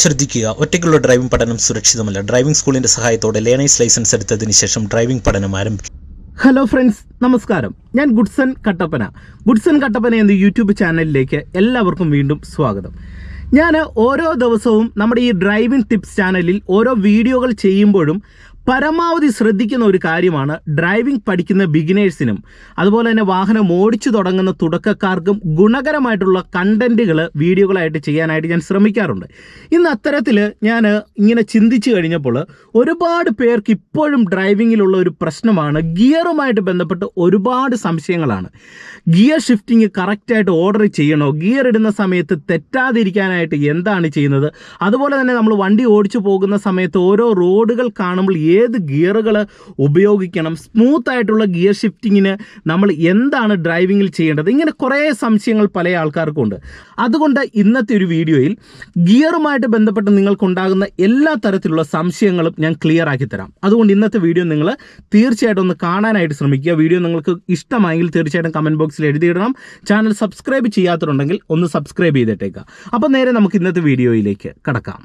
ശ്രദ്ധിക്കുക. ഒറ്റയ്ക്കുള്ള ഡ്രൈവിംഗ് പഠനം സുരക്ഷിതമല്ല. ഡ്രൈവിംഗ് സ്കൂളിന്റെ സഹായത്തോടെ ലേണേഴ്സ് ലൈസൻസ് എടുത്തതിന് ശേഷം ഡ്രൈവിംഗ് പഠനം ആരംഭിക്കും ഹലോ ഫ്രണ്ട്സ് നമസ്കാരം. ഞാൻ ഗുഡ്സൺ കട്ടപ്പന. ഗുഡ്സൺ കട്ടപ്പന എന്ന യൂട്യൂബ് ചാനലിലേക്ക് എല്ലാവർക്കും വീണ്ടും സ്വാഗതം. ഞാൻ ഓരോ ദിവസവും നമ്മുടെ ഈ ഡ്രൈവിംഗ് ടിപ്സ് ചാനലിൽ ഓരോ വീഡിയോകൾ ചെയ്യുമ്പോഴും പരമാവധി ശ്രദ്ധിക്കുന്ന ഒരു കാര്യമാണ് ഡ്രൈവിംഗ് പഠിക്കുന്ന ബിഗിനേഴ്സിനും അതുപോലെ തന്നെ വാഹനം ഓടിച്ചു തുടങ്ങുന്ന തുടക്കക്കാർക്കും ഗുണകരമായിട്ടുള്ള കണ്ടന്റുകൾ വീഡിയോകളായിട്ട് ചെയ്യാനായിട്ട് ഞാൻ ശ്രമിക്കാറുണ്ട്. ഇന്ന് അത്തരത്തിൽ ഞാൻ ഇങ്ങനെ ചിന്തിച്ചു കഴിഞ്ഞപ്പോൾ ഒരുപാട് പേർക്ക് ഇപ്പോഴും ഡ്രൈവിങ്ങിലുള്ള ഒരു പ്രശ്നമാണ് ഗിയറുമായിട്ട് ബന്ധപ്പെട്ട് ഒരുപാട് സംശയങ്ങളാണ്. ഗിയർ ഷിഫ്റ്റിംഗ് കറക്റ്റായിട്ട് ഓർഡർ ചെയ്യണോ? ഗിയർ ഇടുന്ന സമയത്ത് തെറ്റാതിരിക്കാനായിട്ട് എന്താണ് ചെയ്യുന്നത്? അതുപോലെ തന്നെ നമ്മൾ വണ്ടി ഓടിച്ചു പോകുന്ന സമയത്ത് ഓരോ റോഡുകൾ കാണുമ്പോൾ ഏത് ഗിയറുകൾ ഉപയോഗിക്കണം? സ്മൂത്ത് ആയിട്ടുള്ള ഗിയർ ഷിഫ്റ്റിങ്ങിന് നമ്മൾ എന്താണ് ഡ്രൈവിങ്ങിൽ ചെയ്യേണ്ടത്? ഇങ്ങനെ കുറേ സംശയങ്ങൾ പല ആൾക്കാർക്കും ഉണ്ട് അതുകൊണ്ട് ഇന്നത്തെ ഒരു വീഡിയോയിൽ ഗിയറുമായിട്ട് ബന്ധപ്പെട്ട് നിങ്ങൾക്കുണ്ടാകുന്ന എല്ലാ തരത്തിലുള്ള സംശയങ്ങളും ഞാൻ ക്ലിയർ ആക്കി തരാം. അതുകൊണ്ട് ഇന്നത്തെ വീഡിയോ നിങ്ങൾ തീർച്ചയായിട്ടും ഒന്ന് കാണാനായിട്ട് ശ്രമിക്കുക. വീഡിയോ നിങ്ങൾക്ക് ഇഷ്ടമായെങ്കിൽ തീർച്ചയായിട്ടും കമന്റ് ബോക്സിൽ എഴുതിയിടണം. ചാനൽ സബ്സ്ക്രൈബ് ചെയ്യാത്തതുണ്ടെങ്കിൽ ഒന്ന് സബ്സ്ക്രൈബ് ചെയ്തിട്ടേക്കുക അപ്പോൾ നേരെ നമുക്ക് ഇന്നത്തെ വീഡിയോയിലേക്ക് കടക്കാം.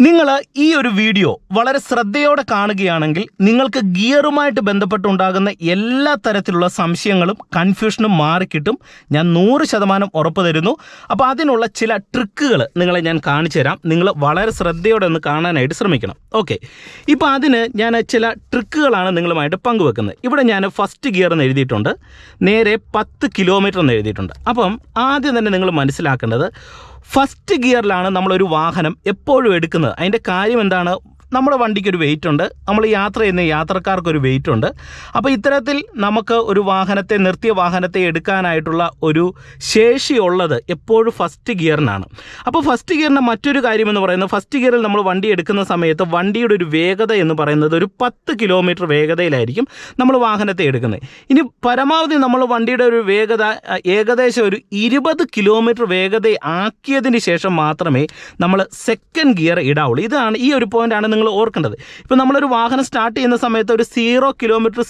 നിങ്ങൾ ഈ ഒരു വീഡിയോ വളരെ ശ്രദ്ധയോടെ കാണുകയാണെങ്കിൽ നിങ്ങൾക്ക് ഗിയറുമായിട്ട് ബന്ധപ്പെട്ടുണ്ടാകുന്ന എല്ലാ തരത്തിലുള്ള സംശയങ്ങളും കൺഫ്യൂഷനും മാറിക്കിട്ടും. ഞാൻ നൂറ് ശതമാനം ഉറപ്പ് തരുന്നു. അപ്പോൾ അതിനുള്ള ചില ട്രിക്കുകൾ നിങ്ങളെ ഞാൻ കാണിച്ചു തരാം. നിങ്ങൾ വളരെ ശ്രദ്ധയോടെ ഒന്ന് കാണാനായിട്ട് ശ്രമിക്കണം. ഓക്കെ. ഇപ്പോൾ അതിന് ഞാൻ ചില ട്രിക്കുകളാണ് നിങ്ങളുമായിട്ട് പങ്കുവെക്കുന്നത്. ഇവിടെ ഞാൻ ഫസ്റ്റ് ഗിയർ എന്ന് എഴുതിയിട്ടുണ്ട്. നേരെ പത്ത് കിലോമീറ്റർ എന്ന് എഴുതിയിട്ടുണ്ട്. അപ്പം ആദ്യം തന്നെ നിങ്ങൾ മനസ്സിലാക്കേണ്ടത് ഫസ്റ്റ് ഗിയറിലാണ് നമ്മളൊരു വാഹനം എപ്പോഴും എടുക്കുന്നത്. അതിന്റെ കാര്യം എന്താണ്? നമ്മുടെ വണ്ടിക്ക് ഒരു വെയിറ്റ് ഉണ്ട് നമ്മൾ യാത്ര ചെയ്യുന്ന യാത്രക്കാർക്കൊരു വെയിറ്റ് ഉണ്ട് അപ്പോൾ ഇത്തരത്തിൽ നമുക്ക് ഒരു വാഹനത്തെ നിർത്തിയ വാഹനത്തെ എടുക്കാനായിട്ടുള്ള ഒരു ശേഷിയുള്ളത് എപ്പോഴും ഫസ്റ്റ് ഗിയറിനാണ്. അപ്പോൾ ഫസ്റ്റ് ഗിയറിന്റെ മറ്റൊരു കാര്യമെന്ന് പറയുന്നത് ഫസ്റ്റ് ഗിയറിൽ നമ്മൾ വണ്ടി എടുക്കുന്ന സമയത്ത് വണ്ടിയുടെ ഒരു വേഗത എന്ന് പറയുന്നത് ഒരു പത്ത് കിലോമീറ്റർ വേഗതയിലായിരിക്കും നമ്മൾ വാഹനത്തെ എടുക്കുന്നത്. ഇനി പരമാവധി നമ്മൾ വണ്ടിയുടെ ഒരു വേഗത ഏകദേശം ഒരു ഇരുപത് കിലോമീറ്റർ വേഗത ആക്കിയതിന് ശേഷം മാത്രമേ നമ്മൾ സെക്കൻഡ് ഗിയർ ഇടാവുള്ളൂ. ഇതാണ് ഈ ഒരു പോയിന്റാണ് നിങ്ങൾ ഓർക്കേണ്ടത്. ഇപ്പോൾ നമ്മളൊരു വാഹനം സ്റ്റാർട്ട് ചെയ്യുന്ന സമയത്ത് ഒരു സീറോ കിലോമീറ്റർ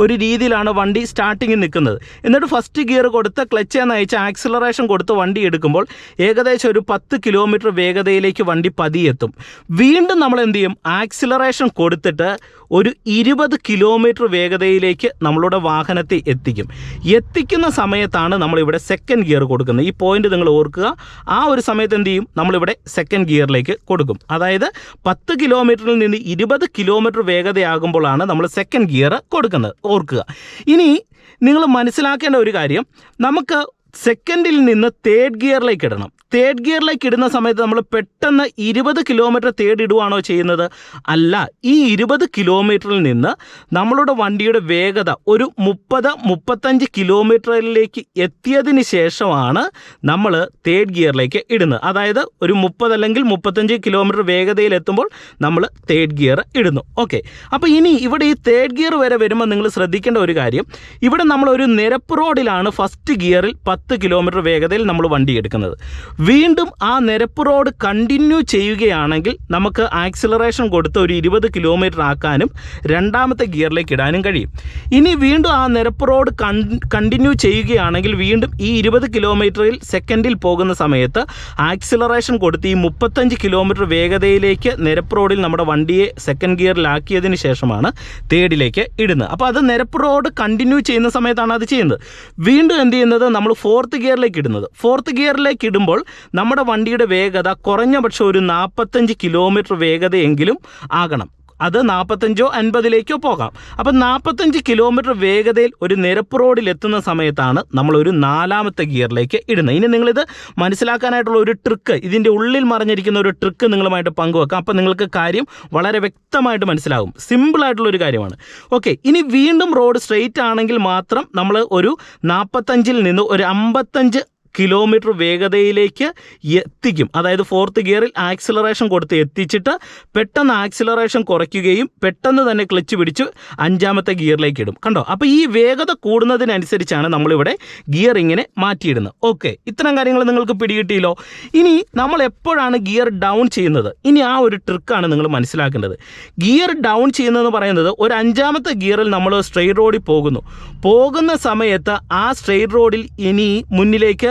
ഒരു രീതിയിലാണ് വണ്ടി സ്റ്റാർട്ടിങ്ങിൽ നിൽക്കുന്നത്. എന്നിട്ട് ഫസ്റ്റ് ഗിയർ കൊടുത്ത് ക്ലച്ച് എന്ന് അയച്ച് ആക്സിലറേഷൻ കൊടുത്ത് വണ്ടി എടുക്കുമ്പോൾ ഏകദേശം ഒരു പത്ത് കിലോമീറ്റർ വേഗതയിലേക്ക് വണ്ടി പതിയെത്തും. വീണ്ടും നമ്മൾ എന്ത് ചെയ്യും? ആക്സിലറേഷൻ കൊടുത്തിട്ട് ഒരു ഇരുപത് കിലോമീറ്റർ വേഗതയിലേക്ക് നമ്മളുടെ വാഹനത്തെ എത്തിക്കും. എത്തിക്കുന്ന സമയത്താണ് നമ്മളിവിടെ സെക്കൻഡ് ഗിയർ കൊടുക്കുന്നത്. ഈ പോയിന്റ് നിങ്ങൾ ഓർക്കുക. ആ ഒരു സമയത്ത് എന്ത് ചെയ്യും? നമ്മളിവിടെ സെക്കൻഡ് ഗിയറിലേക്ക് കൊടുക്കും. അതായത് പത്ത് കിലോമീറ്ററിൽ നിന്ന് ഇരുപത് കിലോമീറ്റർ വേഗതയാകുമ്പോഴാണ് നമ്മൾ സെക്കൻഡ് ഗിയർ കൊടുക്കുന്നത്. ഓർക്കുക. ഇനി നിങ്ങൾ മനസ്സിലാക്കേണ്ട ഒരു കാര്യം. നമുക്ക് സെക്കൻഡിൽ നിന്ന് തേർഡ് ഗിയറിലേക്ക് ഇടണം. തേർഡ് ഗിയറിലേക്ക് ഇടുന്ന സമയത്ത് നമ്മൾ പെട്ടെന്ന് ഇരുപത് കിലോമീറ്റർ തേർഡ് ഇടുവാണോ ചെയ്യുന്നത്? അല്ല ഈ ഇരുപത് കിലോമീറ്ററിൽ നിന്ന് നമ്മളുടെ വണ്ടിയുടെ വേഗത ഒരു മുപ്പത് മുപ്പത്തഞ്ച് കിലോമീറ്ററിലേക്ക് എത്തിയതിന് ശേഷമാണ് നമ്മൾ തേർഡ് ഗിയറിലേക്ക് ഇടുന്നത്. അതായത് ഒരു മുപ്പത് അല്ലെങ്കിൽ മുപ്പത്തഞ്ച് കിലോമീറ്റർ വേഗതയിൽ എത്തുമ്പോൾ നമ്മൾ തേർഡ് ഗിയർ ഇടുന്നു. ഓക്കെ അപ്പോൾ ഇനി ഇവിടെ ഈ തേർഡ് ഗിയർ വരെ വരുമ്പോൾ നിങ്ങൾ ശ്രദ്ധിക്കേണ്ട ഒരു കാര്യം. ഇവിടെ നമ്മൾ ഒരു നിരപ്പ് റോഡിലാണ് ഫസ്റ്റ് ഗിയറിൽ പത്ത് കിലോമീറ്റർ വേഗതയിൽ നമ്മൾ വണ്ടി എടുക്കുന്നത്. വീണ്ടും ആ നിരപ്പ് റോഡ് കണ്ടിന്യൂ ചെയ്യുകയാണെങ്കിൽ നമുക്ക് ആക്സിലറേഷൻ കൊടുത്ത് ഒരു ഇരുപത് കിലോമീറ്റർ ആക്കാനും രണ്ടാമത്തെ ഗിയറിലേക്ക് ഇടാനും കഴിയും. ഇനി വീണ്ടും ആ നിരപ്പ് റോഡ് കണ്ടിന്യൂ ചെയ്യുകയാണെങ്കിൽ വീണ്ടും ഈ ഇരുപത് കിലോമീറ്ററിൽ സെക്കൻഡിൽ പോകുന്ന സമയത്ത് ആക്സിലറേഷൻ കൊടുത്ത് ഈ മുപ്പത്തഞ്ച് കിലോമീറ്റർ വേഗതയിലേക്ക് നിരപ്പ് റോഡിൽ നമ്മുടെ വണ്ടിയെ സെക്കൻഡ് ഗിയറിലാക്കിയതിന് ശേഷമാണ് തേർഡിലേക്ക് ഇടുന്നത്. അപ്പോൾ അത് നിരപ്പ് റോഡ് കണ്ടിന്യൂ ചെയ്യുന്ന സമയത്താണ് അത് ചെയ്യുന്നത്. വീണ്ടും എന്ത് ചെയ്യുന്നത്? നമ്മൾ ഫോർത്ത് ഗിയറിലേക്ക് ഇടുന്നത്. ഫോർത്ത് ഗിയറിലേക്ക് ഇടുമ്പോൾ നമ്മുടെ വണ്ടിയുടെ വേഗത കുറഞ്ഞ പക്ഷെ ഒരു നാൽപ്പത്തഞ്ച് കിലോമീറ്റർ വേഗതയെങ്കിലും ആകണം. അത് നാൽപ്പത്തഞ്ചോ അൻപതിലേക്കോ പോകാം. അപ്പം നാൽപ്പത്തഞ്ച് കിലോമീറ്റർ വേഗതയിൽ ഒരു നിരപ്പ് റോഡിൽ എത്തുന്ന സമയത്താണ് നമ്മൾ ഒരു നാലാമത്തെ ഗിയറിലേക്ക് ഇടുന്നത്. ഇനി നിങ്ങളിത് മനസ്സിലാക്കാനായിട്ടുള്ള ഒരു ട്രിക്ക് ഇതിന്റെ ഉള്ളിൽ മറിഞ്ഞിരിക്കുന്ന ഒരു ട്രിക്ക് നിങ്ങളുമായിട്ട് പങ്കുവെക്കാം. അപ്പം നിങ്ങൾക്ക് കാര്യം വളരെ വ്യക്തമായിട്ട് മനസ്സിലാകും സിമ്പിളായിട്ടുള്ള ഒരു കാര്യമാണ്. ഓക്കെ ഇനി വീണ്ടും റോഡ് സ്ട്രെയിറ്റ് ആണെങ്കിൽ മാത്രം നമ്മൾ ഒരു നാൽപ്പത്തഞ്ചിൽ നിന്ന് ഒരു അമ്പത്തഞ്ച് കിലോമീറ്റർ വേഗതയിലേക്ക് എത്തിക്കും. അതായത് ഫോർത്ത് ഗിയറിൽ ആക്സിലറേഷൻ കൊടുത്ത് എത്തിച്ചിട്ട് പെട്ടെന്ന് ആക്സിലറേഷൻ കുറയ്ക്കുകയും പെട്ടെന്ന് തന്നെ ക്ലച്ച് പിടിച്ച് അഞ്ചാമത്തെ ഗിയറിലേക്ക് ഇടും. കണ്ടോ? അപ്പോൾ ഈ വേഗത കൂടുന്നതിനനുസരിച്ചാണ് നമ്മളിവിടെ ഗിയർ ഇങ്ങനെ മാറ്റിയിടുന്നത്. ഓക്കെ ഇത്തരം കാര്യങ്ങൾ നിങ്ങൾക്ക് പിടികിട്ടിയല്ലോ? ഇനി നമ്മൾ എപ്പോഴാണ് ഗിയർ ഡൗൺ ചെയ്യുന്നത്? ഇനി ആ ഒരു ട്രിക്കാണ് നിങ്ങൾ മനസ്സിലാക്കേണ്ടത്. ഗിയർ ഡൗൺ ചെയ്യുന്നതെന്ന് പറയുന്നത് ഒരു അഞ്ചാമത്തെ ഗിയറിൽ നമ്മൾ സ്ട്രെയിറ്റ് റോഡിൽ പോകുന്നു. പോകുന്ന സമയത്ത് ആ സ്ട്രെയിറ്റ് റോഡിൽ ഇനി മുന്നിലേക്ക്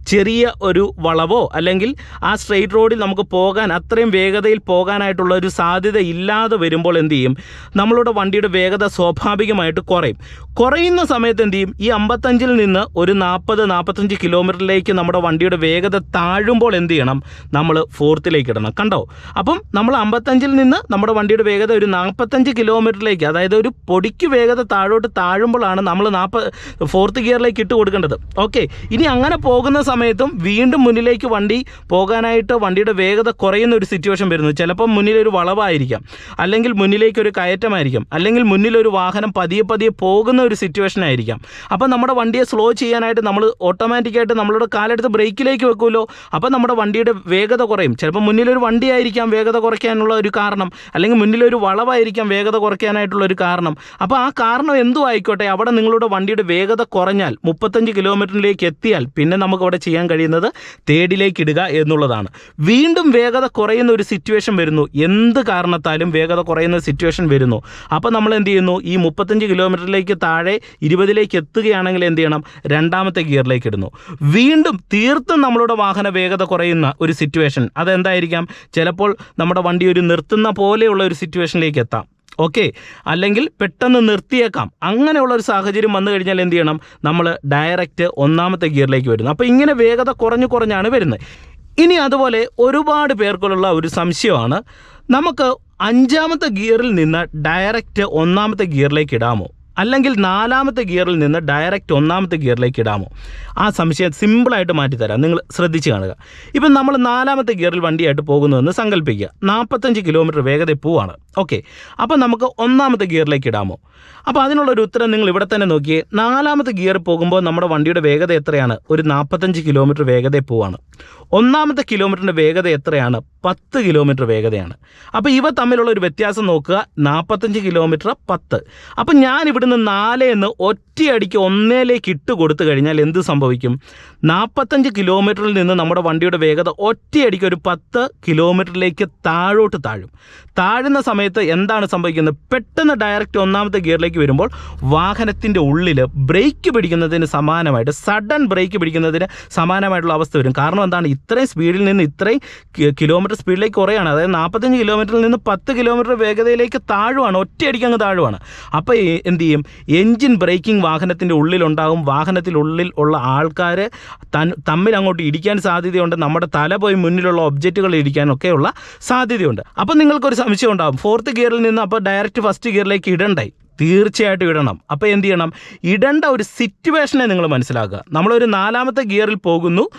ചെറിയ ഒരു വളവോ അല്ലെങ്കിൽ ആ സ്ട്രെയിറ്റ് റോഡിൽ നമുക്ക് പോകാൻ അത്രയും വേഗതയിൽ പോകാനായിട്ടുള്ള ഒരു സാധ്യത ഇല്ലാതെ വരുമ്പോൾ എന്ത് ചെയ്യും? നമ്മളുടെ വണ്ടിയുടെ വേഗത സ്വാഭാവികമായിട്ട് കുറയും. കുറയുന്ന സമയത്ത് എന്ത് ചെയ്യും? ഈ അമ്പത്തഞ്ചിൽ നിന്ന് ഒരു നാൽപ്പത് നാൽപ്പത്തഞ്ച് കിലോമീറ്ററിലേക്ക് നമ്മുടെ വണ്ടിയുടെ വേഗത താഴുമ്പോൾ എന്ത് ചെയ്യണം? നമ്മൾ ഫോർത്തിലേക്ക് ഇടണം. കണ്ടോ? അപ്പം നമ്മൾ അമ്പത്തഞ്ചിൽ നിന്ന് നമ്മുടെ വണ്ടിയുടെ വേഗത ഒരു നാൽപ്പത്തഞ്ച് കിലോമീറ്ററിലേക്ക് അതായത് ഒരു പൊടിക്ക് വേഗത താഴോട്ട് താഴുമ്പോഴാണ് നമ്മൾ നാൽപ്പത് ഫോർത്ത് ഗിയറിലേക്ക് ഇട്ട് കൊടുക്കേണ്ടത്. ഓക്കെ ഇനി അങ്ങനെ പോകുന്ന സമയത്തും വീണ്ടും മുന്നിലേക്ക് വണ്ടി പോകാനായിട്ട് വണ്ടിയുടെ വേഗത കുറയുന്ന ഒരു സിറ്റുവേഷൻ വരുന്നു. ചിലപ്പോൾ മുന്നിലൊരു വളവായിരിക്കാം. അല്ലെങ്കിൽ മുന്നിലേക്ക് ഒരു കയറ്റമായിരിക്കും. അല്ലെങ്കിൽ മുന്നിലൊരു വാഹനം പതിയെ പതിയെ പോകുന്ന ഒരു സിറ്റുവേഷൻ ആയിരിക്കാം. അപ്പോൾ നമ്മുടെ വണ്ടിയെ സ്ലോ ചെയ്യാനായിട്ട് നമ്മൾ ഓട്ടോമാറ്റിക്കായിട്ട് നമ്മളുടെ കാലെടുത്ത് ബ്രേക്കിലേക്ക് വെക്കുമല്ലോ. അപ്പോൾ നമ്മുടെ വണ്ടിയുടെ വേഗത കുറയും. ചിലപ്പോൾ മുന്നിലൊരു വണ്ടിയായിരിക്കാം വേഗത കുറയ്ക്കാനുള്ള ഒരു കാരണം. അല്ലെങ്കിൽ മുന്നിലൊരു വളവായിരിക്കാം വേഗത കുറയ്ക്കാനായിട്ടുള്ള ഒരു കാരണം. അപ്പോൾ ആ കാരണം എന്തും ആയിക്കോട്ടെ. അവിടെ നിങ്ങളുടെ വണ്ടിയുടെ വേഗത കുറഞ്ഞാൽ മുപ്പത്തഞ്ച് കിലോമീറ്ററിലേക്ക് എത്തിയാൽ പിന്നെ നമുക്ക് അവിടെ ചെയ്യാൻ കഴിയുന്നത് തേടിലേക്ക് ഇടുക എന്നുള്ളതാണ്. വീണ്ടും വേഗത കുറയുന്ന ഒരു സിറ്റുവേഷൻ വരുന്നു. എന്ത് കാരണത്താലും വേഗത കുറയുന്ന സിറ്റുവേഷൻ വരുന്നു. അപ്പോൾ നമ്മൾ എന്ത് ചെയ്യുന്നു? ഈ മുപ്പത്തഞ്ച് കിലോമീറ്ററിലേക്ക് താഴെ ഇരുപതിലേക്ക് എത്തുകയാണെങ്കിൽ എന്ത് ചെയ്യണം? രണ്ടാമത്തെ ഗിയറിലേക്ക് ഇടുന്നു. വീണ്ടും തീർത്തും നമ്മളുടെ വാഹന വേഗത കുറയുന്ന ഒരു സിറ്റുവേഷൻ അതെന്തായിരിക്കാം? ചിലപ്പോൾ നമ്മുടെ വണ്ടി ഒരു നിർത്തുന്ന പോലെയുള്ള ഒരു സിറ്റുവേഷനിലേക്ക് എത്താം. ഓക്കെ. അല്ലെങ്കിൽ പെട്ടെന്ന് നിർത്തിയേക്കാം. അങ്ങനെയുള്ള ഒരു സാഹചര്യം വന്നു കഴിഞ്ഞാൽ എന്ത് ചെയ്യണം? നമ്മൾ ഡയറക്റ്റ് ഒന്നാമത്തെ ഗിയറിലേക്ക് വരുന്നു. അപ്പോൾ ഇങ്ങനെ വേഗത കുറഞ്ഞു കുറഞ്ഞാണ് വരുന്നത്. ഇനി അതുപോലെ ഒരുപാട് പേർക്കുള്ള ഒരു സംശയമാണ്. നമുക്ക് അഞ്ചാമത്തെ ഗിയറിൽ നിന്ന് ഡയറക്റ്റ് ഒന്നാമത്തെ ഗിയറിലേക്ക് ഇടാമോ? അല്ലെങ്കിൽ നാലാമത്തെ ഗിയറിൽ നിന്ന് ഡയറക്റ്റ് ഒന്നാമത്തെ ഗിയറിലേക്ക് ഇടാമോ? ആ സംശയം സിമ്പിളായിട്ട് മാറ്റിത്തരാം. നിങ്ങൾ ശ്രദ്ധിച്ച് കാണുക. ഇപ്പം നമ്മൾ നാലാമത്തെ ഗിയറിൽ വണ്ടിയായിട്ട് പോകുന്നുവെന്ന് സങ്കല്പിക്കുക. നാൽപ്പത്തഞ്ച് കിലോമീറ്റർ വേഗതയിൽ പോവാണ്. ഓക്കെ. അപ്പം നമുക്ക് ഒന്നാമത്തെ ഗിയറിലേക്ക് ഇടാമോ? അപ്പോൾ അതിനുള്ളൊരു ഉത്തരം നിങ്ങൾ ഇവിടെ തന്നെ നോക്കിയേ. നാലാമത്തെ ഗിയർ പോകുമ്പോൾ നമ്മുടെ വണ്ടിയുടെ വേഗത എത്രയാണ്? ഒരു നാൽപ്പത്തഞ്ച് കിലോമീറ്റർ വേഗതയിൽ പോവാണ്. ഒന്നാമത്തെ കിലോമീറ്ററിന്റെ വേഗത എത്രയാണ്? പത്ത് കിലോമീറ്റർ വേഗതയാണ്. അപ്പോൾ ഇവ തമ്മിലുള്ള ഒരു വ്യത്യാസം നോക്കുക. നാൽപ്പത്തഞ്ച് കിലോമീറ്റർ പത്ത്. അപ്പം ഞാൻ ഇവിടുന്ന് നാല് എന്ന് ഒറ്റയടിക്ക് ഒന്നേലേക്ക് ഇട്ട് കൊടുത്തു കഴിഞ്ഞാൽ എന്ത് സംഭവിക്കും? നാൽപ്പത്തഞ്ച് കിലോമീറ്ററിൽ നിന്ന് നമ്മുടെ വണ്ടിയുടെ വേഗത ഒറ്റയടിക്ക് ഒരു പത്ത് കിലോമീറ്ററിലേക്ക് താഴോട്ട് താഴും. താഴുന്ന സമയത്ത് എന്താണ് സംഭവിക്കുന്നത്? പെട്ടെന്ന് ഡയറക്റ്റ് ഒന്നാമത്തെ ഗിയറിലേക്ക് വരുമ്പോൾ വാഹനത്തിന്റെ ഉള്ളിൽ ബ്രേക്ക് പിടിക്കുന്നതിന് സമാനമായിട്ട് സഡൻ ബ്രേക്ക് പിടിക്കുന്നതിന് സമാനമായിട്ടുള്ള അവസ്ഥ വരും. കാരണം എന്താണ്? ഇത്രയും സ്പീഡിൽ നിന്ന് ഇത്രയും കിലോമീറ്റർ സ്പീഡിലേക്ക് കുറയാണ്. അതായത് നാൽപ്പത്തഞ്ച് കിലോമീറ്ററിൽ നിന്ന് പത്ത് കിലോമീറ്റർ വേഗതയിലേക്ക് താഴുവാണ് ഒറ്റയടിക്ക് അങ്ങ് താഴുവാണ്. അപ്പോൾ എന്ത് ചെയ്യും എൻജിൻ ബ്രേക്കിംഗ് വാഹനത്തിന്റെ ഉള്ളിലുണ്ടാകും. വാഹനത്തിനുള്ളിൽ ഉള്ള ആൾക്കാർ തൻ തമ്മിൽ അങ്ങോട്ട് ഇടിക്കാൻ സാധ്യതയുണ്ട്. നമ്മുടെ തല പോയി മുന്നിലുള്ള ഒബ്ജക്റ്റുകൾ ഇടിക്കാനൊക്കെയുള്ള സാധ്യതയുണ്ട്. അപ്പോൾ നിങ്ങൾക്കൊരു സംശയം ഉണ്ടാകും ഫോർത്ത് ഗിയറിൽ നിന്ന് അപ്പോൾ ഡയറക്റ്റ് ഫസ്റ്റ് ഗിയറിലേക്ക് ഇടണ്ടേ? തീർച്ചയായിട്ടും ഇടണം. അപ്പോൾ എന്ത് ചെയ്യണം? ഇടേണ്ട ഒരു സിറ്റുവേഷനെ നിങ്ങൾ മനസ്സിലാക്കുക. നമ്മളൊരു നാലാമത്തെ ഗിയറിൽ പോകുന്നു.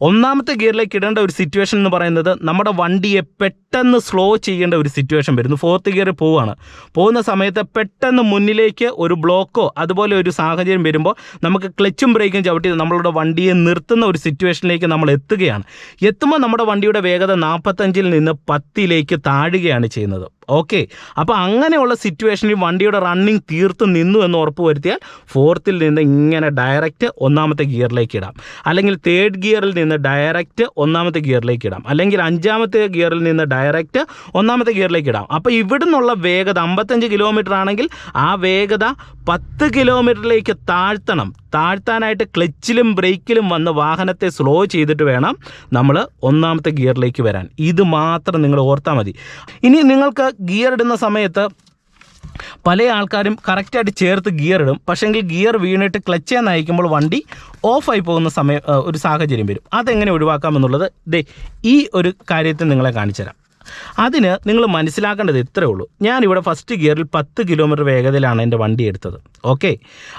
ഒന്നാമത്തെ ഗിയറിലേക്ക് ഇടേണ്ട ഒരു സിറ്റുവേഷൻ എന്ന് പറയുന്നത് നമ്മുടെ വണ്ടിയെ പെട്ടെന്ന് സ്ലോ ചെയ്യേണ്ട ഒരു സിറ്റുവേഷൻ വരുന്നു. ഫോർത്ത് ഗിയറിൽ പോവുകയാണ്. പോകുന്ന സമയത്ത് പെട്ടെന്ന് മുന്നിലേക്ക് ഒരു ബ്ലോക്കോ അതുപോലെ ഒരു സാഹചര്യം വരുമ്പോൾ നമുക്ക് ക്ലച്ചും ബ്രേക്കും ചവിട്ടി നമ്മളുടെ വണ്ടിയെ നിർത്തുന്ന ഒരു സിറ്റുവേഷനിലേക്ക് നമ്മൾ എത്തുകയാണ്. എത്തുമ്പോൾ നമ്മുടെ വണ്ടിയുടെ വേഗത നാൽപ്പത്തഞ്ചിൽ നിന്ന് പത്തിലേക്ക് താഴുകയാണ് ചെയ്യുന്നത്. ഓക്കെ. അപ്പോൾ അങ്ങനെയുള്ള സിറ്റുവേഷനിൽ വണ്ടിയുടെ റണ്ണിങ് തീർത്ത് നിന്നു എന്ന് ഉറപ്പ് വരുത്തിയാൽ ഫോർത്തിൽ നിന്ന് ഇങ്ങനെ ഡയറക്റ്റ് ഒന്നാമത്തെ ഗിയറിലേക്ക് ഇടാം. അല്ലെങ്കിൽ തേർഡ് ഗിയറിൽ നിന്ന് ഡയറക്റ്റ് ഒന്നാമത്തെ ഗിയറിലേക്ക് ഇടാം. അല്ലെങ്കിൽ അഞ്ചാമത്തെ ഗിയറിൽ നിന്ന് ഡയറക്റ്റ് ഒന്നാമത്തെ ഗിയറിലേക്ക് ഇടാം. അപ്പോൾ ഇവിടുന്നുള്ള വേഗത അമ്പത്തഞ്ച് കിലോമീറ്റർ ആണെങ്കിൽ ആ വേഗത പത്ത് കിലോമീറ്ററിലേക്ക് താഴ്ത്തണം. താഴ്ത്താനായിട്ട് ക്ലച്ചിലും ബ്രേക്കിലും വന്ന് വാഹനത്തെ സ്ലോ ചെയ്തിട്ട് വേണം നമ്മൾ ഒന്നാമത്തെ ഗിയറിലേക്ക് വരാൻ. ഇത് മാത്രം നിങ്ങൾ ഓർത്താൽ മതി. ഇനി നിങ്ങൾക്ക് ഗിയർ ഇടുന്ന സമയത്ത് പല ആൾക്കാരും കറക്റ്റായിട്ട് ചേർത്ത് ഗിയർ ഇടും. പക്ഷേങ്കിൽ ഗിയർ വീണിട്ട് ക്ലച്ച് നയിക്കുമ്പോൾ വണ്ടി ഓഫായി പോകുന്ന സമയം ഒരു സാഹചര്യം വരും. അതെങ്ങനെ ഒഴിവാക്കാമെന്നുള്ളത് ദേ ഈ ഒരു കാര്യത്തിൽ നിങ്ങളെ കാണിച്ചുതരാം. അതിന് നിങ്ങൾ മനസ്സിലാക്കേണ്ടത് ഇത്രേ ഉള്ളൂ. ഇവിടെ ഫസ്റ്റ് ഗിയറിൽ പത്ത് കിലോമീറ്റർ വേഗതയിലാണ് എന്റെ വണ്ടി എടുത്തത്. ഓക്കെ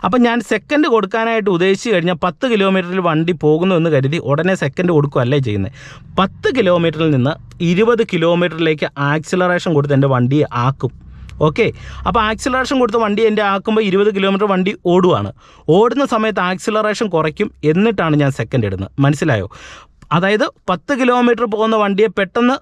അപ്പം ഞാൻ സെക്കൻഡ് കൊടുക്കാനായിട്ട് ഉദ്ദേശിച്ച് കഴിഞ്ഞാൽ പത്ത് കിലോമീറ്ററിൽ വണ്ടി പോകുന്നു എന്ന് കരുതി ഉടനെ സെക്കൻഡ് കൊടുക്കുകയല്ലേ ചെയ്യുന്നത് പത്ത് കിലോമീറ്ററിൽ നിന്ന് ഇരുപത് കിലോമീറ്ററിലേക്ക് ആക്സിലറേഷൻ കൊടുത്ത് എന്റെ വണ്ടി ആക്കും. ഓക്കെ അപ്പോൾ ആക്സിലറേഷൻ കൊടുത്ത വണ്ടി എന്റെ ആക്കുമ്പോൾ ഇരുപത് കിലോമീറ്റർ വണ്ടി ഓടുവാണ്. ഓടുന്ന സമയത്ത് ആക്സിലറേഷൻ കുറയ്ക്കും. എന്നിട്ടാണ് ഞാൻ സെക്കൻഡ് ഇടുന്നത്. മനസ്സിലായോ? അതായത് പത്ത് കിലോമീറ്റർ പോകുന്ന വണ്ടിയെ പെട്ടെന്ന്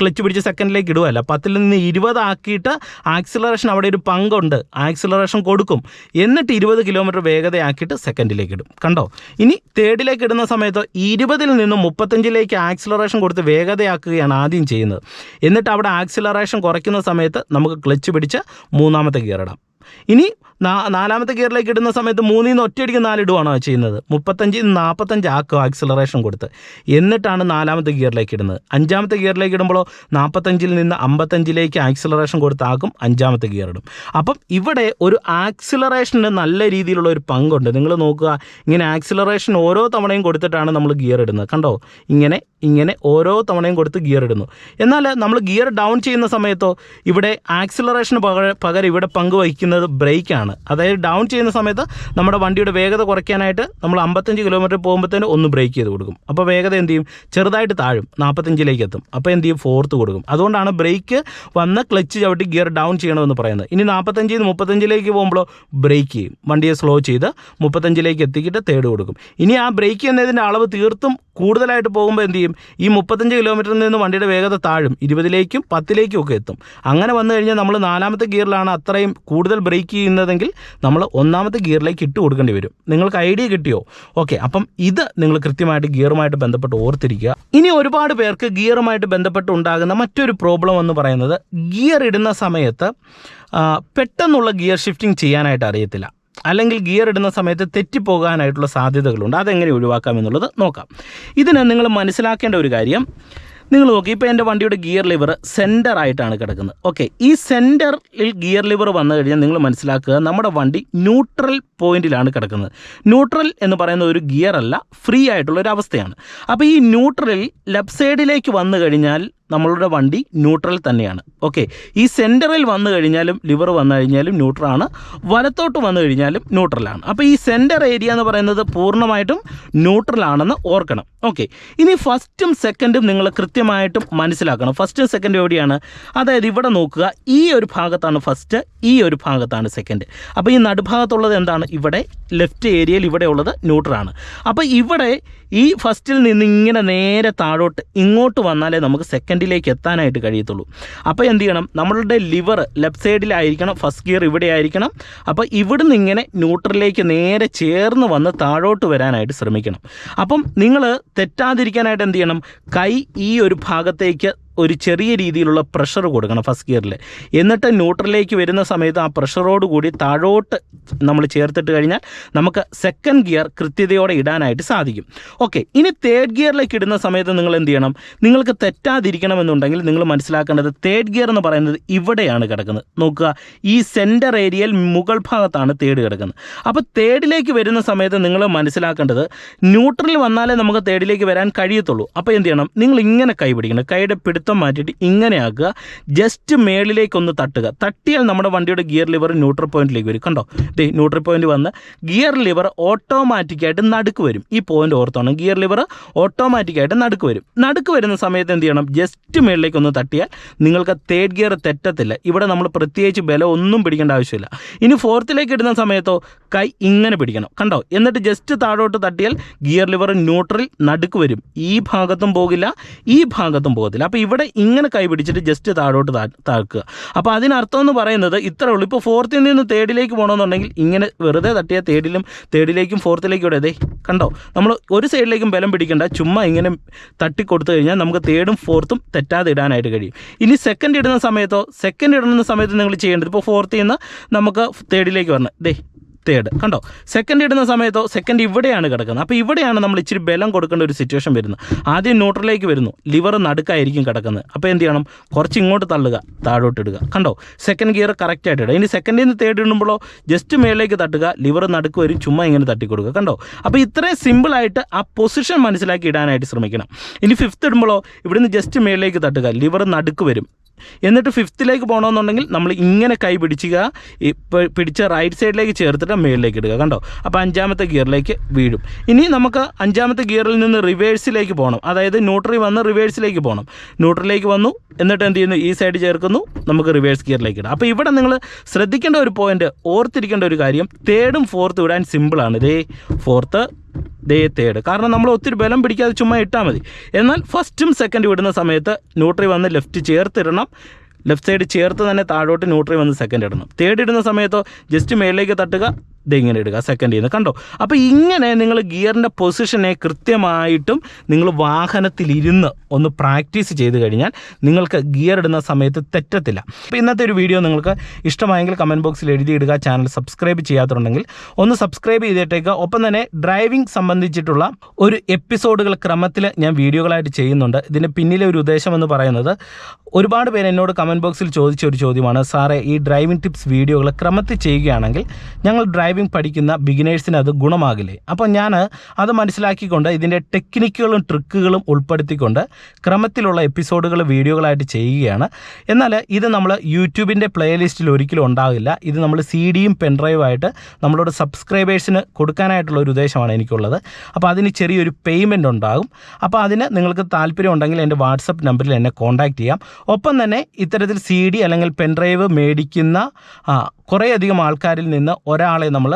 ക്ലച്ച് പിടിച്ച് സെക്കൻഡിലേക്ക് ഇടുകയല്ല. പത്തിൽ നിന്ന് ഇരുപതാക്കിയിട്ട് ആക്സിലറേഷൻ അവിടെ ഒരു പങ്കുണ്ട്. ആക്സിലറേഷൻ കൊടുക്കും. എന്നിട്ട് ഇരുപത് കിലോമീറ്റർ വേഗതയാക്കിയിട്ട് സെക്കൻഡിലേക്ക് ഇടും. കണ്ടോ? ഇനി തേർഡിലേക്ക് ഇടുന്ന സമയത്ത് ഇരുപതിൽ നിന്ന് മുപ്പത്തഞ്ചിലേക്ക് ആക്സിലറേഷൻ കൊടുത്ത് വേഗതയാക്കുകയാണ് ആദ്യം ചെയ്യുന്നത്. എന്നിട്ട് അവിടെ ആക്സിലറേഷൻ കുറയ്ക്കുന്ന സമയത്ത് നമുക്ക് ക്ലച്ച് പിടിച്ച് മൂന്നാമത്തെ ഗിയർ ഇനി നാലാമത്തെ ഗിയറിലേക്ക് ഇടുന്ന സമയത്ത് മൂന്നിൽ നിന്ന് ഒറ്റയടിക്ക് നാല് ഇടുവാണോ ചെയ്യുന്നത്. മുപ്പത്തഞ്ചിൽ നിന്ന് നാൽപ്പത്തഞ്ച് ആക്കും ആക്സിലറേഷൻ കൊടുത്ത്. എന്നിട്ടാണ് നാലാമത്തെ ഗിയറിലേക്ക് ഇടുന്നത്. അഞ്ചാമത്തെ ഗിയറിലേക്ക് ഇടുമ്പോഴോ നാൽപ്പത്തഞ്ചിൽ നിന്ന് അമ്പത്തഞ്ചിലേക്ക് ആക്സിലറേഷൻ കൊടുത്താക്കും അഞ്ചാമത്തെ ഗിയർ ഇടും. അപ്പം ഇവിടെ ഒരു ആക്സിലറേഷന് നല്ല രീതിയിലുള്ള ഒരു പങ്കുണ്ട്. നിങ്ങൾ നോക്കുക ഇങ്ങനെ ആക്സിലറേഷൻ ഓരോ തവണയും കൊടുത്തിട്ടാണ് നമ്മൾ ഗിയർ ഇടുന്നത്. കണ്ടോ? ഇങ്ങനെ ഇങ്ങനെ ഓരോ തവണയും കൊടുത്ത് ഗിയർ ഇടുന്നു. എന്നാൽ നമ്മൾ ഗിയർ ഡൗൺ ചെയ്യുന്ന സമയത്തോ ഇവിടെ ആക്സിലറേഷന് പകരം ഇവിടെ പങ്ക് ഇവിടെ പങ്കുവഹിക്കുന്നത് ബ്രേക്കാണ്. അതായത് ഡൗൺ ചെയ്യുന്ന സമയത്ത് നമ്മുടെ വണ്ടിയുടെ വേഗത കുറയ്ക്കാനായിട്ട് നമ്മൾ അമ്പത്തഞ്ച് കിലോമീറ്റർ പോകുമ്പോഴത്തേന് ഒന്ന് ബ്രേക്ക് ചെയ്ത് കൊടുക്കും. അപ്പോൾ വേഗത എന്ത് ചെയ്യും? ചെറുതായിട്ട് താഴും. നാൽപ്പത്തഞ്ചിലേക്ക് എത്തും. അപ്പോൾ എന്ത് ചെയ്യും? ഫോർത്ത് കൊടുക്കും. അതുകൊണ്ടാണ് ബ്രേക്ക് വന്ന് ക്ലച്ച് ചവിട്ടി ഗിയർ ഡൗൺ ചെയ്യണമെന്ന് പറയുന്നത്. ഇനി നാൽപ്പത്തഞ്ചിൽ നിന്ന് മുപ്പത്തഞ്ചിലേക്ക് പോകുമ്പോൾ ബ്രേക്ക് ചെയ്യും. വണ്ടിയെ സ്ലോ ചെയ്ത് മുപ്പത്തഞ്ചിലേക്ക് എത്തിക്കിട്ട് തേർഡ് കൊടുക്കും. ഇനി ആ ബ്രേക്ക് എന്നതിന്റെ അളവ് തീർത്തും കൂടുതലായിട്ട് പോകുമ്പോൾ എന്ത് ചെയ്യും? ഈ മുപ്പത്തഞ്ച് കിലോമീറ്ററിൽ നിന്ന് വണ്ടിയുടെ വേഗത താഴും. ഇരുപതിലേക്കും പത്തിലേക്കും ഒക്കെ എത്തും. അങ്ങനെ വന്നു കഴിഞ്ഞാൽ നമ്മൾ നാലാമത്തെ ഗിയറിലാണ് അത്രയും കൂടുതൽ ബ്രേക്ക് ചെയ്യുന്നതെങ്കിൽ നമ്മൾ ഒന്നാമത്തെ ഗിയറിലേക്ക് ഇട്ട് കൊടുക്കേണ്ടി വരും. നിങ്ങൾക്ക് ഐഡിയ കിട്ടിയോ? ഓക്കെ അപ്പം ഇത് നിങ്ങൾ കൃത്യമായിട്ട് ഗിയറുമായിട്ട് ബന്ധപ്പെട്ട് ഓർത്തിരിക്കുക. ഇനി ഒരുപാട് പേർക്ക് ഗിയറുമായിട്ട് ബന്ധപ്പെട്ട് ഉണ്ടാകുന്ന മറ്റൊരു പ്രോബ്ലം എന്ന് പറയുന്നത് ഗിയർ ഇടുന്ന സമയത്ത് പെട്ടെന്നുള്ള ഗിയർ ഷിഫ്റ്റിംഗ് ചെയ്യാനായിട്ട് അറിയത്തില്ല. അല്ലെങ്കിൽ ഗിയർ ഇടുന്ന സമയത്ത് തെറ്റിപ്പോകാനായിട്ടുള്ള സാധ്യതകളുണ്ട്. അതെങ്ങനെ ഒഴിവാക്കാം എന്നുള്ളത് നോക്കാം. ഇതിന് നിങ്ങൾ മനസ്സിലാക്കേണ്ട ഒരു കാര്യം നിങ്ങൾ നോക്കി ഇപ്പോൾ എന്റെ വണ്ടിയുടെ ഗിയർ ലിവർ സെന്റർ ആയിട്ടാണ് കിടക്കുന്നത്. ഓക്കെ ഈ സെന്ററിൽ ഗിയർ ലിവർ വന്നു കഴിഞ്ഞാൽ നിങ്ങൾ മനസ്സിലാക്കുക നമ്മുടെ വണ്ടി ന്യൂട്രൽ പോയിന്റിലാണ് കിടക്കുന്നത്. ന്യൂട്രൽ എന്ന് പറയുന്ന ഒരു ഗിയർ അല്ല ഫ്രീ ആയിട്ടുള്ള ഒരു അവസ്ഥയാണ്. അപ്പോൾ ഈ ന്യൂട്രലിൽ ലെഫ്റ്റ് സൈഡിലേക്ക് വന്നു കഴിഞ്ഞാൽ നമ്മളുടെ വണ്ടി ന്യൂട്രൽ തന്നെയാണ്. ഓക്കെ ഈ സെന്ററിൽ വന്നു കഴിഞ്ഞാലും ലിവർ വന്നു കഴിഞ്ഞാലും ന്യൂട്രലാണ് വലത്തോട്ട് വന്നു കഴിഞ്ഞാലും ന്യൂട്രലാണ് അപ്പോൾ ഈ സെന്റർ ഏരിയ എന്ന് പറയുന്നത് പൂർണമായിട്ടും ന്യൂട്രലാണെന്ന് ഓർക്കണം. ഓക്കെ ഇനി ഫസ്റ്റും സെക്കൻഡും നിങ്ങൾ കൃത്യമായിട്ടും മനസ്സിലാക്കണം. ഫസ്റ്റും സെക്കൻഡും എവിടെയാണ്? അതായത് ഇവിടെ നോക്കുക ഈ ഒരു ഭാഗത്താണ് ഫസ്റ്റ് ഈ ഒരു ഭാഗത്താണ് സെക്കൻഡ് അപ്പോൾ ഈ നടുഭാഗത്തുള്ളത് എന്താണ്? ഇവിടെ ലെഫ്റ്റ് ഏരിയയിൽ ഇവിടെ ഉള്ളത് ന്യൂട്രലാണ് അപ്പോൾ ഇവിടെ ഈ ഫസ്റ്റിൽ നിന്ന് ഇങ്ങനെ നേരെ താഴോട്ട് ഇങ്ങോട്ട് വന്നാലേ നമുക്ക് സെക്കൻഡിലേക്ക് എത്താനായിട്ട് കഴിയത്തുള്ളൂ. അപ്പോൾ എന്ത് ചെയ്യണം? നമ്മളുടെ ലിവർ ലെഫ്റ്റ് സൈഡിലായിരിക്കണം ഫസ്റ്റ് ഗിയർ ഇവിടെ ആയിരിക്കണം. അപ്പോൾ ഇവിടുന്ന് ഇങ്ങനെ ന്യൂട്രലിലേക്ക് നേരെ ചേർന്ന് വന്ന് താഴോട്ട് വരാനായിട്ട് ശ്രമിക്കണം. അപ്പം നിങ്ങൾ തെറ്റാതിരിക്കാനായിട്ട് എന്ത് ചെയ്യണം? കൈ ഈ ഒരു ഭാഗത്തേക്ക് ഒരു ചെറിയ രീതിയിലുള്ള പ്രഷർ കൊടുക്കണം ഫസ്റ്റ് ഗിയറിൽ എന്നിട്ട് ന്യൂട്രലിലേക്ക് വരുന്ന സമയത്ത് ആ പ്രഷറോട് കൂടി താഴോട്ട് നമ്മൾ ചേർത്തിട്ട് കഴിഞ്ഞാൽ നമുക്ക് സെക്കൻഡ് ഗിയർ കൃത്യതയോടെ ഇടാനായിട്ട് സാധിക്കും. ഓക്കെ ഇനി തേർഡ് ഗിയറിലേക്ക് ഇടുന്ന സമയത്ത് നിങ്ങൾ എന്ത് ചെയ്യണം? നിങ്ങൾക്ക് തെറ്റാതിരിക്കണമെന്നുണ്ടെങ്കിൽ നിങ്ങൾ മനസ്സിലാക്കേണ്ടത് തേർഡ് ഗിയർ എന്ന് പറയുന്നത് ഇവിടെയാണ് കിടക്കുന്നത്. നോക്കുക ഈ സെന്റർ ഏരിയയിൽ മുകൾ ഭാഗത്താണ് തേർഡ് കിടക്കുന്നത്. അപ്പോൾ തേർഡിലേക്ക് വരുന്ന സമയത്ത് നിങ്ങൾ മനസ്സിലാക്കേണ്ടത് ന്യൂട്രൽ വന്നാലേ നമുക്ക് തേർഡിലേക്ക് വരാൻ കഴിയത്തുള്ളൂ. അപ്പോൾ എന്ത് ചെയ്യണം? നിങ്ങൾ ഇങ്ങനെ കൈ പിടിക്കണം. കൈയുടെ പിടുത്തം മാറ്റിയിട്ട് ഇങ്ങനെ ആക്കുക. ജസ്റ്റ് മേളിലേക്കൊന്ന് തട്ടുക. തട്ടിയാൽ നമ്മുടെ വണ്ടിയുടെ ഗിയർ ലിവർ ന്യൂട്രൽ പോയിന്റിലേക്ക് വരും. കണ്ടോ? ദേ ന്യൂട്രൽ പോയിന്റ് വന്ന് ഗിയർ ലിവർ ഓട്ടോമാറ്റിക്കായിട്ട് നടുക്ക് വരും. ഈ പോയിന്റ് ഓർത്തോണം. ഗിയർ ലിവർ ഓട്ടോമാറ്റിക്കായിട്ട് നടുക്ക് വരും. നടുക്ക് വരുന്ന സമയത്ത് എന്ത് ചെയ്യണം? ജസ്റ്റ് മേളിലേക്ക് ഒന്ന് തട്ടിയാൽ നിങ്ങൾക്ക് തേർഡ് ഗിയർ തെറ്റത്തില്ല. ഇവിടെ നമ്മൾ പ്രത്യേകിച്ച് ബലം ഒന്നും പിടിക്കേണ്ട ആവശ്യമില്ല. ഇനി ഫോർത്തിലേക്ക് ഇടുന്ന സമയത്തോ കൈ ഇങ്ങനെ പിടിക്കണം. കണ്ടോ? എന്നിട്ട് ജസ്റ്റ് താഴോട്ട് തട്ടിയാൽ ഗിയർ ലിവർ ന്യൂട്രൽ നടുക്ക് വരും. ഈ ഭാഗത്തും പോകില്ല ഈ ഭാഗത്തും പോകത്തില്ല. അപ്പോൾ ഇവിടെ ഇങ്ങനെ കൈ പിടിച്ചിട്ട് ജസ്റ്റ് താഴോട്ട് താക്കുക അപ്പോൾ അതിനർത്ഥം എന്ന് പറയുന്നത് ഇത്രേ ഉള്ളൂ. ഇപ്പോൾ ഫോർത്തിൽ നിന്ന് തേർഡിലേക്ക് പോകണമെന്നുണ്ടെങ്കിൽ ഇങ്ങനെ വെറുതെ തട്ടിയാൽ തേർഡിലും തേർഡിലേക്കും ഫോർത്തിലേക്കും ഇവിടെ കണ്ടോ? നമ്മൾ ഒരു സൈഡിലേക്കും ബലം പിടിക്കേണ്ട. ചുമ്മാ ഇങ്ങനെ തട്ടിക്കൊടുത്തു കഴിഞ്ഞാൽ നമുക്ക് തേർഡും ഫോർത്തും തെറ്റാതെ ഇടാനായിട്ട് കഴിയും. ഇനി സെക്കൻഡ് ഇടുന്ന സമയത്തോ സെക്കൻഡ് ഇടുന്ന സമയത്ത് നിങ്ങൾ ചെയ്യേണ്ടത് ഇപ്പോൾ ഫോർത്തിൽ നിന്ന് നമുക്ക് തേർഡിലേക്ക് വരണം. ദേ തേർഡ് കണ്ടോ? സെക്കൻഡ് ഇടുന്ന സമയത്തോ സെക്കൻഡ് ഇവിടെയാണ് കിടക്കുന്നത്. അപ്പോൾ ഇവിടെയാണ് നമ്മൾ ഇച്ചിരി ബലം കൊടുക്കേണ്ട ഒരു സിറ്റുവേഷൻ വരുന്നത്. ആദ്യം ന്യൂട്രലിലേക്ക് വരുന്നു. ലിവർ നടുക്കായിരിക്കും കിടക്കുന്നത്. അപ്പോൾ എന്ത് ചെയ്യണം? കുറച്ച് ഇങ്ങോട്ട് തള്ളുക താഴോട്ട് ഇടുക. കണ്ടോ? സെക്കൻഡ് ഗിയർ കറക്റ്റ് ആയിട്ട് ഇടുക. ഇനി സെക്കൻഡിൽ നിന്ന് തേർഡ് ഇടുമ്പോഴോ ജസ്റ്റ് മേളിലേക്ക് തട്ടുക ലിവർ നടുക്ക് വരും ചുമ്മാ ഇങ്ങനെ തട്ടി കൊടുക്കുക കണ്ടോ? അപ്പോൾ ഇത്രയും സിമ്പിളായിട്ട് ആ പൊസിഷൻ മനസ്സിലാക്കി ഇടാനായിട്ട് ശ്രമിക്കണം. ഇനി ഫിഫ്ത്ത് ഇടുമ്പോഴോ ഇവിടുന്ന് ജസ്റ്റ് മേളിലേക്ക് തട്ടുക ലിവർ നടുക്ക് വരും. എന്നിട്ട് ഫിഫ്ത്തിലേക്ക് പോകണമെന്നുണ്ടെങ്കിൽ നമ്മൾ ഇങ്ങനെ കൈ പിടിച്ചുക പിടിച്ച റൈറ്റ് സൈഡിലേക്ക് ചേർത്തിട്ട് മേളിലേക്ക് ഇടുക കണ്ടോ? അപ്പോൾ അഞ്ചാമത്തെ ഗിയറിലേക്ക് വീഴും. ഇനി നമുക്ക് അഞ്ചാമത്തെ ഗിയറിൽ നിന്ന് റിവേഴ്സിലേക്ക് പോകണം അതായത് ന്യൂട്രി വന്ന് റിവേഴ്സിലേക്ക് പോകണം ന്യൂട്രലിലേക്ക് വന്നു എന്നിട്ട് എന്ത് ചെയ്യുന്നു? ഈ സൈഡ് ചേർക്കുന്നു നമുക്ക് റിവേഴ്സ് ഗിയറിലേക്ക് ഇടാം. അപ്പോൾ ഇവിടെ നിങ്ങൾ ശ്രദ്ധിക്കേണ്ട ഒരു പോയിന്റ് ഓർത്തിരിക്കേണ്ട ഒരു കാര്യം തേർഡും ഫോർത്തും ഇടാൻ സിമ്പിളാണ് ഇതേ ഫോർത്ത് ദേ തേർഡ് കാരണം നമ്മൾ ഒത്തിരി ബലം പിടിക്കാതെ ചുമ്മാ ഇട്ടാൽ മതി. എന്നാൽ ഫസ്റ്റും സെക്കൻഡും ഇടുന്ന സമയത്ത് ന്യൂട്രി വന്ന് ലെഫ്റ്റ് ചേർത്തിടണം. ലെഫ്റ്റ് സൈഡ് ചേർത്ത് തന്നെ താഴോട്ട് ന്യൂട്രി വന്ന് സെക്കൻഡ് ഇടണം. തേർഡ് ഇടുന്ന സമയത്തോ ജസ്റ്റ് മേളിലേക്ക് തട്ടുക. ഇങ്ങനെ ഇടുക സെക്കൻഡ് ചെയ്യുന്നത്. കണ്ടോ? അപ്പോൾ ഇങ്ങനെ നിങ്ങൾ ഗിയറിന്റെ പൊസിഷനെ കൃത്യമായിട്ടും നിങ്ങൾ വാഹനത്തിലിരുന്ന് ഒന്ന് പ്രാക്ടീസ് ചെയ്ത് കഴിഞ്ഞാൽ നിങ്ങൾക്ക് ഗിയർ ഇടുന്ന സമയത്ത് തെറ്റത്തില്ല. അപ്പോൾ ഇന്നത്തെ ഒരു വീഡിയോ നിങ്ങൾക്ക് ഇഷ്ടമായെങ്കിൽ കമന്റ് ബോക്സിൽ എഴുതിയിടുക ചാനൽ സബ്സ്ക്രൈബ് ചെയ്യാത്തുണ്ടെങ്കിൽ ഒന്ന് സബ്സ്ക്രൈബ് ചെയ്തിട്ടേക്ക്. ഒപ്പം തന്നെ ഡ്രൈവിംഗ് സംബന്ധിച്ചിട്ടുള്ള ഒരു എപ്പിസോഡുകൾ ക്രമത്തിൽ ഞാൻ വീഡിയോകളായിട്ട് ചെയ്യുന്നുണ്ട്. ഇതിന് പിന്നിലെ ഒരു ഉദ്ദേശം എന്ന് പറയുന്നത് ഒരുപാട് പേര് എന്നോട് കമന്റ് ബോക്സിൽ ചോദിച്ച ഒരു ചോദ്യമാണ് സാറേ ഈ ഡ്രൈവിംഗ് ടിപ്സ് വീഡിയോകൾ ക്രമത്തിൽ ചെയ്യുകയാണെങ്കിൽ ഞങ്ങൾ ഡ്രൈവിംഗ് പഠിക്കുന്ന ബിഗിനേഴ്സിന് അത് ഗുണമാകില്ലേ? അപ്പോൾ ഞാൻ അത് മനസ്സിലാക്കിക്കൊണ്ട് ഇതിന്റെ ടെക്നിക്കുകളും ട്രിക്കുകളും ഉൾപ്പെടുത്തിക്കൊണ്ട് ക്രമത്തിലുള്ള എപ്പിസോഡുകൾ വീഡിയോകളായിട്ട് ചെയ്യുകയാണ്. എന്നാൽ ഇത് നമ്മൾ യൂട്യൂബിന്റെ പ്ലേലിസ്റ്റിൽ ഒരിക്കലും ഉണ്ടാകില്ല. ഇത് നമ്മൾ സി ഡിയും പെൻഡ്രൈവായിട്ട് നമ്മളോട് സബ്സ്ക്രൈബേഴ്സിന് കൊടുക്കാനായിട്ടുള്ള ഒരു ഉദ്ദേശമാണ് എനിക്കുള്ളത്. അപ്പോൾ അതിന് ചെറിയൊരു പേയ്മെന്റ് ഉണ്ടാകും. അപ്പോൾ അതിന് നിങ്ങൾക്ക് താല്പര്യം ഉണ്ടെങ്കിൽ എന്റെ വാട്സപ്പ് നമ്പറിൽ എന്നെ കോൺടാക്റ്റ് ചെയ്യാം. ഒപ്പം തന്നെ ഇത്തരത്തിൽ സി ഡി അല്ലെങ്കിൽ പെൻഡ്രൈവ് മേടിക്കുന്ന കുറേയധികം ആൾക്കാരിൽ നിന്ന് ഒരാളെ നമ്മൾ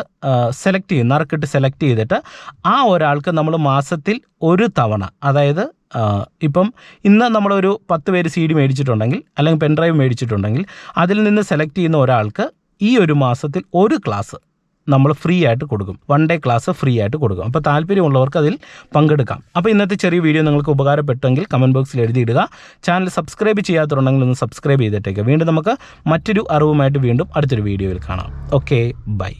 സെലക്ട് ചെയ്യും നറുക്കിട്ട് സെലക്ട് ചെയ്തിട്ട് ആ ഒരാൾക്ക് നമ്മൾ മാസത്തിൽ ഒരു തവണ അതായത് ഇപ്പം ഇന്ന് നമ്മളൊരു പത്ത് പേര് സി ഡി മേടിച്ചിട്ടുണ്ടെങ്കിൽ അല്ലെങ്കിൽ പെൻഡ്രൈവ് മേടിച്ചിട്ടുണ്ടെങ്കിൽ അതിൽ നിന്ന് സെലക്ട് ചെയ്യുന്ന ഒരാൾക്ക് ഈ ഒരു മാസത്തിൽ ഒരു ക്ലാസ് നമ്മൾ ഫ്രീ ആയിട്ട് കൊടുക്കും. വൺ ഡേ ക്ലാസ് ഫ്രീ ആയിട്ട് കൊടുക്കും. അപ്പോൾ താല്പര്യമുള്ളവർക്ക് അതിൽ പങ്കെടുക്കാം. അപ്പോൾ ഇന്നത്തെ ചെറിയ വീഡിയോ നിങ്ങൾക്ക് ഉപകാരപ്പെട്ടെങ്കിൽ കമന്റ് ബോക്സിൽ എഴുതിയിടുക. ചാനൽ സബ്സ്ക്രൈബ് ചെയ്യാത്തുണ്ടെങ്കിൽ ഒന്ന് സബ്സ്ക്രൈബ് ചെയ്തിട്ടേക്ക്. വീണ്ടും നമുക്ക് മറ്റൊരു അറിവുമായിട്ട് വീണ്ടും അടുത്തൊരു വീഡിയോയിൽ കാണാം. Okay bye